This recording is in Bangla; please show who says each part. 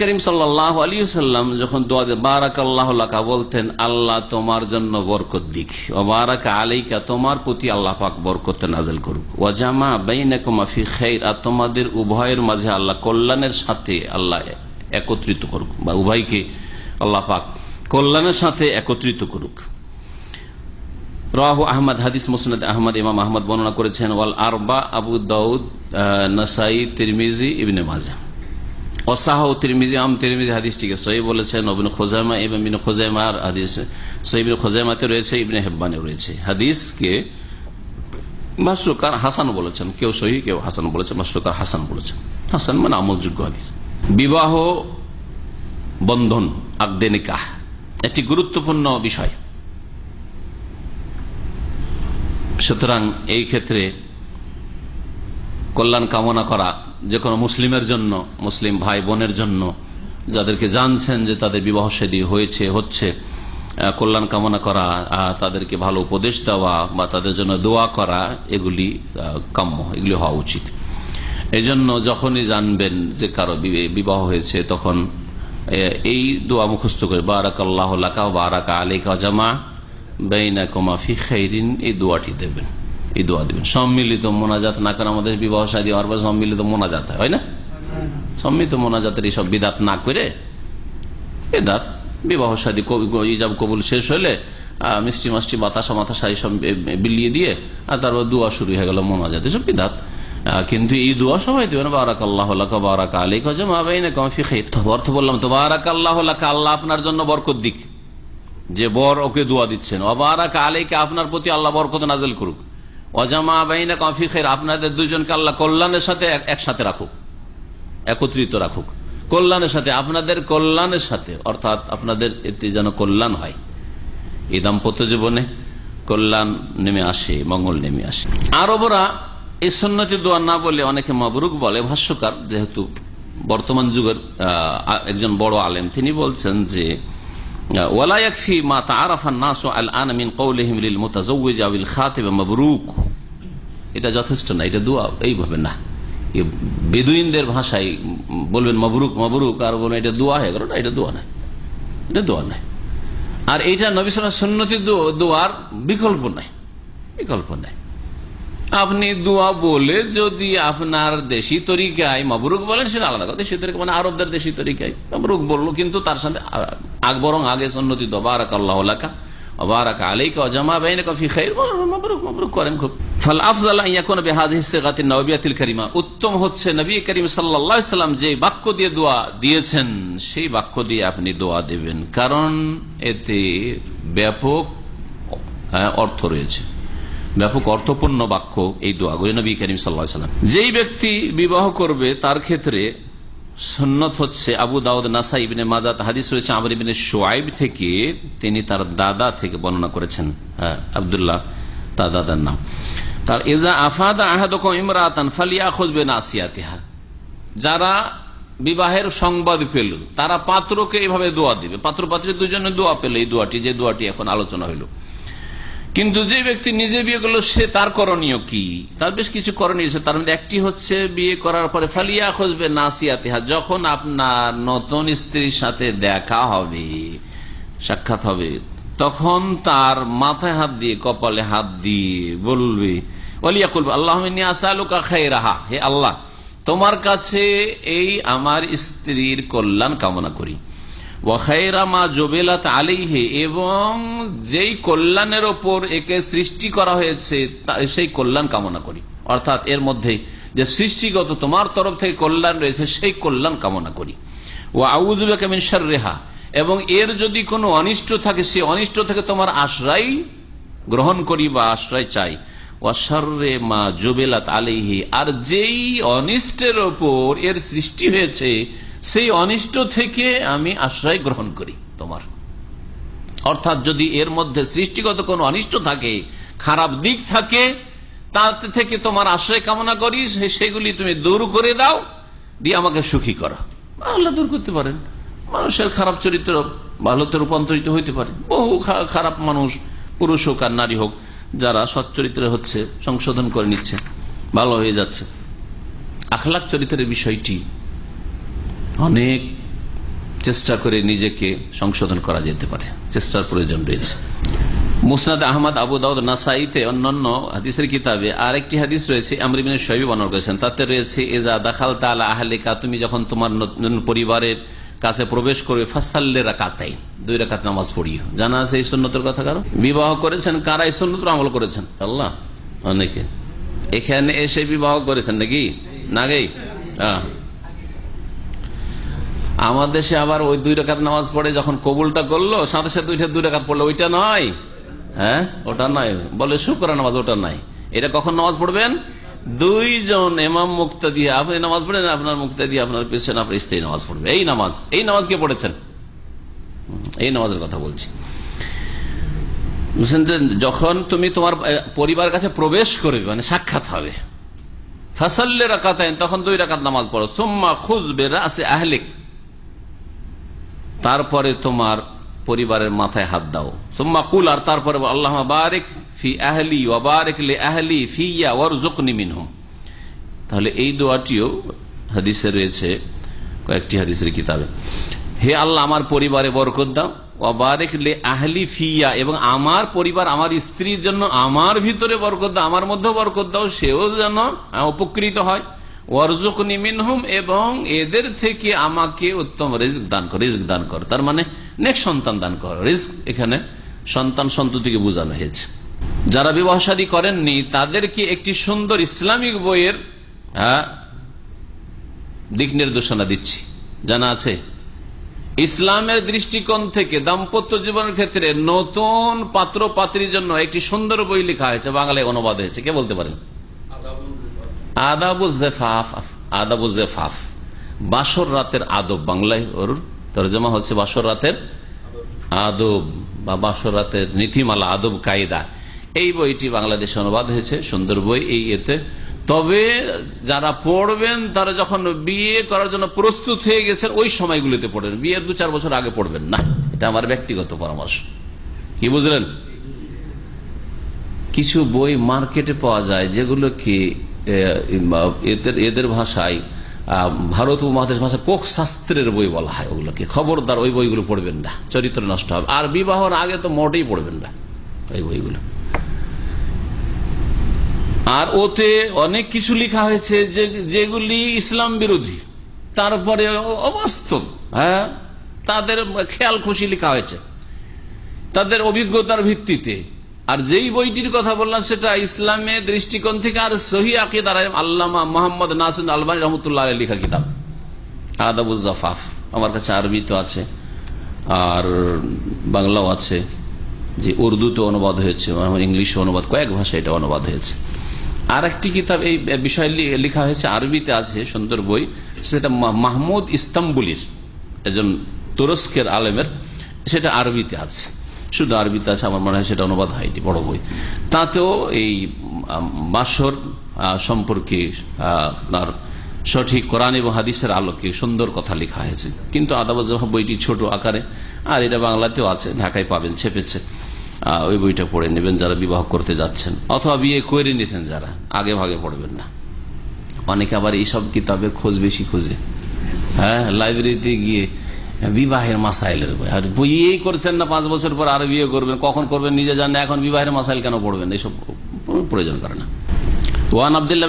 Speaker 1: করিম সাল্লাহ আলী সাল্লাম যখন বারাক আল্লাহ বলতেন, আল্লাহ তোমার জন্য বরকত দিক। ও বারাক আলাইকা, তোমার প্রতি আল্লাহ পাক বরকত নাজেল করুক। ও জামা বেইনাকুমাফি খের আর তোমাদের উভয়ের মাঝে আল্লাহ কল্যাণের সাথে আল্লাহ একত্রিত করুক। বা উভয়কে আল্লাহ পাক কল্যাণের সাথে একত্রিত করুক। রাহু আহমদ, হাদিস মুসনাদ আহমদ, ইমাম আহমদ বর্ণনা করেছেন, ওয়াল আরবা আবু দাউদ নাসাই, তিরমিজি, ইবনে মাজা। অসাহ তিরমিজি, আম হাদিসটিকে সহি বলেছেন। হাদিস ইবনে হেব্বানে রয়েছে। ভাষ্যকার হাসান বলেছেন। কেউ কেউ হাসান ভাষ্যকার হাসান বলেছেন। হাসান মানে হাদিস। বিবাহ, বন্ধন আগদে নিকাহ, একটি গুরুত্বপূর্ণ বিষয়। সুতরাং এই ক্ষেত্রে কল্যাণ কামনা করা যে কোনো মুসলিমের জন্য, মুসলিম ভাই বোনের জন্য, যাদেরকে জানছেন যে তাদের বিবাহ সেদী হয়েছে, হচ্ছে কল্যাণ কামনা করা তাদেরকে ভালো উপদেশ দেওয়া বা তাদের জন্য দোয়া করা, এগুলি কাম্য, এগুলি হওয়া উচিত। এই জন্য যখনই জানবেন যে কারও বিবাহ হয়েছে, তখন এই দোয়া মুখস্থ করে বারাক আল্লাহ লাকা বারাকা আলিকা জামা বেইনা কমাফি খেরিন এই দোয়াটি দেবেন। এই দোয়া দিবেন। সম্মিলিত মোনাজাত না করে আমাদের বিবাহ সাদী হওয়ার পর সম্মিলিত মোনাজাত হয় না? সম্মিলিত মোনাজাতের এইসব বিদাত না করে বেদাত বিবাহ সাদী ইজাব কবুল শেষ হলে মিষ্টি মাষ্টি বাতাসা মাতাসা এইসব বিলিয়ে দিয়ে আর তারপর দোয়া শুরু হয়ে গেল মোনাজাত। এসব বিদাত। কিন্তু এই দোয়া সবাই দেবেন বারাক আল্লাহ বারাক আলী অর্থ বললাম তো বারাক আল্লাহ আল্লাহ আপনার জন্য বরকত দিক। যে বর ওকে দোয়া দিচ্ছেন অবারাক আলীকে আপনার প্রতি আল্লাহ বরকত নাজেল করুক। অজামা বাইনা কফি খের আপনাদের দুজনকে আল্লাহ কল্যাণের সাথে একসাথে রাখুক, একত্রিত রাখুক। কল্যাণের সাথে, আপনাদের কল্যাণের সাথে, অর্থাৎ আপনাদের এতে যেন কল্যাণ হয়। এই দাম্পত্য জীবনে কল্যাণ নেমে আসে, মঙ্গল নেমে আসে। আরবরা এই সন্ন্যতি দোয়া না বলে অনেকে মবরুক বলে, ভাষ্যকার, যেহেতু বর্তমান যুগের একজন বড় আলেম, তিনি বলছেন যে এটা যথেষ্ট না, এটা দোয়া, এইভাবে না। বেদুইনদের ভাষায় বলবেন মবরুক মবরুক, আর বলবেন এটা দোয়া হয়ে গেল, না, এটা দোয়া নাই এটা দোয়া নাই আর এইটা নবিসাম সন্ন্যতি দোয়ার বিকল্প নাই বিকল্প নাই আপনি দোয়া বলে যদি আপনার দেশি তরিকায় মবরুক বলেন, সেটা আলাদা কথা। দেশি তরিকা মানে আরবদের দেশি তরিকায় মবরুক বলল, কিন্তু তার সাথে বরং আগে সন্নতি বারাক আল্লাহ বারাক আলাইকা অজামা বাইন কফি খাই মবরুক মবরুক করেন খুব। ফল আফজাল ইয়াকুন বেহাদিসে নবিয়াতিল করিমা। উত্তম হচ্ছে নবী করিম সাল্লাম যে বাক্য দিয়ে দোয়া দিয়েছেন, সেই বাক্য দিয়ে আপনি দোয়া দেবেন। কারণ এতে ব্যাপক অর্থ রয়েছে। ব্যাপক অর্থপূর্ণ বাক্য এই দোয়াগুলি নবী করিম সাল্লাম। যেই ব্যক্তি বিবাহ করবে, তার ক্ষেত্রে সন্নত হচ্ছে আবু দাউদ নাসা ইবিনে মাজাত, হাদিস রয়েছে আমর ইবিনে সোয়াইব থেকে তিনি তার দাদা থেকে বর্ণনা করেছেন। হ্যাঁ আবদুল্লাহ, তার দাদার নাম। তার এজা আফাদা আহাদকম ইমরাতান ফালিয়া খুঁজবে না আসিয়াতিহা যারা বিবাহের সংবাদ পেল, তারা পাত্রকে এইভাবে দোয়া দিবে। পাত্র পাত্রী দুজনে দোয়া পেল এই দোয়াটি, যে দোয়াটি এখন আলোচনা হইল। কিন্তু যে ব্যক্তি নিজে বিয়ে করল, সে তার করণীয় কি? তার বেশ কিছু করণীয় তার মধ্যে একটি হচ্ছে বিয়ে করার পরে ফালিয়া খুঁজবে নাসিয়াতিহা যখন আপনার নতুন স্ত্রীর সাথে দেখা হবে, সাক্ষাৎ হবে তখন তার মাথায় হাত দিয়ে, কপালে হাত দিয়ে বলবে অলিয়া করবে আল্লাহ আসালুকা খাই রাহা হে আল্লাহ, তোমার কাছে এই আমার স্ত্রীর কল্যাণ কামনা করি। ওয়াখাইরামা জবেলাত আলিহে এবং যেই কল্যাণের ওপর একে সৃষ্টি করা হয়েছে সেই কল্যাণ কামনা করি। অর্থাৎ এর মধ্যে যে সৃষ্টিগত তোমার তরফ থেকে কল্যাণ রয়েছে, সেই কল্যাণ কামনা করি। ও আউজুবেকামিনসার রেহা এবং এর যদি কোনো অনিষ্ট থাকে, সে অনিষ্ট থেকে তোমার আশ্রয় গ্রহণ করি বা আশ্রয় চাই। ওয়াশারে মা জবেলাত আলিহি আর যেই অনিষ্টের ওপর এর সৃষ্টি হয়েছে, সেই অনিষ্ট থেকে আমি আশ্রয় গ্রহণ করি তোমার। অর্থাৎ যদি এর মধ্যে সৃষ্টিগত কোনো অনিষ্ট থাকে, খারাপ দিক থাকে, তাতে থেকে তোমার আশ্রয় কামনা করি সেগুলি তুমি দূর করে দাও, দিয়ে আমাকে সুখী করা। আল্লাহ দূর করতে পারেন। মানুষের খারাপ চরিত্র ভালোতে রূপান্তরিত হইতে পারে। বহু খারাপ মানুষ, পুরুষ হোক আর নারী হোক, যারা সচ্চরিত্র হচ্ছে, সংশোধন করে নিচ্ছে, ভালো হয়ে যাচ্ছে। আখলাখ চরিত্রের বিষয়টি অনেক চেষ্টা করে নিজেকে সংশোধন করা যেতে পারে। চেষ্টার প্রয়োজন রয়েছে। মুসনাদ আহমদ, আবু দাউদ নাসাইতে অন্যান্য হাদিসের কিতাবে আরেকটি হাদিস রয়েছে আমরিবিন শৈবী বর্ণনা করেছেন। তাতে রয়েছে এজা দাখাল তালা আহলিকা তুমি যখন তোমার পরিবারের কাছে প্রবেশ করবে ফাসাল্লে রাকাতাই দুই রাকাত নামাজ পড়িও। জানা আছে এই সন্ন্যতের কথা কারও? বিবাহ করেছেন, কারা এই আমল করেছেন? আল্লাহ, অনেকে। এখানে এসে বিবাহ করেছেন নাকি? নাগেই আমার দেশে আবার ওই দুই রেখাত নামাজ পড়ে যখন কবুলটা করল, সাথে সাথে দুই রেখাত পড়ল, ওইটা নয়। হ্যাঁ? ওটা নয়। বলে শুক্র নামাজ, ওটা নাই এটা কখন নামাজ পড়বেন? দুইজন এমাম মুক্তা দিয়ে আপনি নামাজ পড়েন, আপনার মুক্তা দিয়ে আপনার পেছনে, আপনার স্ত্রী নামাজ পড়বে। এই নামাজ এই নামাজ কে পড়েছেন? এই নামাজের কথা বলছি। যখন তুমি তোমার পরিবার কাছে প্রবেশ করবে মানে সাক্ষাৎ হবে। ফাসাল্লে রাকাত তখন দুই রাকাত নামাজ পড়ো। সোম্মা খুঁজবে রাসে আহলিক। তারপরে তোমার পরিবারের মাথায় হাত দাও। সোম্মা কুল, আর তারপরে আল্লাহ বারেক ফি আহলি ওয়াবারেক লে আহলি ফিয়া ওয়ার জুকনি মিনহুম তাহলে এই দোয়াটিও হাদিসে রয়েছে, কয়েকটি হাদিসের কিতাবে। হে আল্লাহ, আমার পরিবারে বরকত দাও। লে আহলি ফিয়া, এবং আমার পরিবার, আমার স্ত্রীর জন্য আমার ভিতরে বরকত দাও, আমার মধ্যে বরকত দাও, সেও যেন উপকৃত হয়। ওয়ারজুক নিমিনহুম এবং এদের থেকে আমাকে উত্তম রিস্ক দান কর রিস্ক দান কর। তার মানে নেক্সট সন্তান দান কর, রিস্ক এখানে সন্তান সন্ততিকে বোঝানো হয়েছে। যারা বিবাহ শাদী করেননি, তাদেরকে একটি সুন্দর ইসলামিক বইয়ের হ্যাঁ দিক নির্দেশনা দিচ্ছি। জানা আছে? ইসলামের দৃষ্টিকোণ থেকে দাম্পত্য জীবনের ক্ষেত্রে নতুন পাত্র পাত্রীর জন্য একটি সুন্দর বই লেখা হয়েছে, বাংলায় অনুবাদ হয়েছে। কে বলতে পারেন? আদাবুজেফাফ আদাবুজেফাফ বাসর রাতের আদব বাংলায় ওর তর্জমা হচ্ছে বাসর রাতের আদব বা বাসর রাতের নীতিমালা, আদব, কায়দা। এই বইটি বাংলাদেশে অনুবাদ হয়েছে, সুন্দর বই এই এতে। তবে যারা পড়বেন, তারা যখন বিয়ে করার জন্য প্রস্তুত হয়ে গেছেন, ওই সময়গুলিতে পড়বেন বিয়ের দু চার বছর আগে পড়বেন না। এটা আমার ব্যক্তিগত পরামর্শ। কি বুঝলেন? কিছু বই মার্কেটে পাওয়া যায়, যেগুলো কি এদের এদের ভাষায় ভারত উপমহাদেশ ভাষায় কোক শাস্ত্রের বই বলা হয় ওগুলোকে। খবরদার ওই বইগুলো পড়বেন না। চরিত্র নষ্ট হবে। আর বিবাহর আগে তো মোটেই পড়বেন না ওই বইগুলো। আর ওতে অনেক কিছু লেখা হয়েছে যে, যেগুলি ইসলাম বিরোধী। তারপরে অবাস্তব হ্যাঁ? তাদের খেয়াল খুশি লেখা হয়েছে। তাদের অভিজ্ঞতার ভিত্তিতে আর যেই বইটির কথা বললাম, সেটা ইসলামের দৃষ্টিকোণ থেকে আর সহি আকিদার আল্লামা মোহাম্মদ নাসিন আলবানী রহমতুল্লাহ লেখা কিতাব। আদাবুজাফাফ আমার কাছে আরবি তো আছে, আর বাংলাও আছে, যে উর্দুতে অনুবাদ হয়েছে ইংলিশে অনুবাদ, কয়েক ভাষায় এটা অনুবাদ হয়েছে। আর একটি কিতাব এই বিষয় লেখা হয়েছে, আরবিতে আছে, সুন্দর বই, সেটা মাহমুদ ইস্তাম্বুলির, একজন তুরস্কের আলেমের, সেটা আরবিতে আছে। শুধু আরবিতে আছে, আমার মনে হয় সেটা অনুবাদ হয়নি, বড় বই। তাতেও এই বাসর সম্পর্কে আপনার সঠিক কোরআন এবং হাদিসের আলোকে সুন্দর কথা লেখা হয়েছে। কিন্তু আদাবাজ বইটি ছোট আকারে, আর এটা বাংলাতেও আছে, ঢাকায় পাবেন, ছেপেছে ওই বইটা পড়ে নেবেন যারা বিবাহ করতে যাচ্ছেন। অথবা বিয়ে করে নিয়েছেন যারা, আগে ভাগে পড়বেন না। অনেকে আবার এইসব কিতাবের খোঁজ বেশি খোঁজে। হ্যাঁ লাইব্রেরিতে গিয়ে বিবাহের মাসাইলের বই। আর বইয়েই করছেন না পাঁচ বছর পর আর বিয়ে করবেন, কখন করবেন নিজে জানেন এখন বিবাহের মাসাইল কেন পড়বেন? এইসব প্রয়োজন করে না। ওয়ান আবদুল্লাহ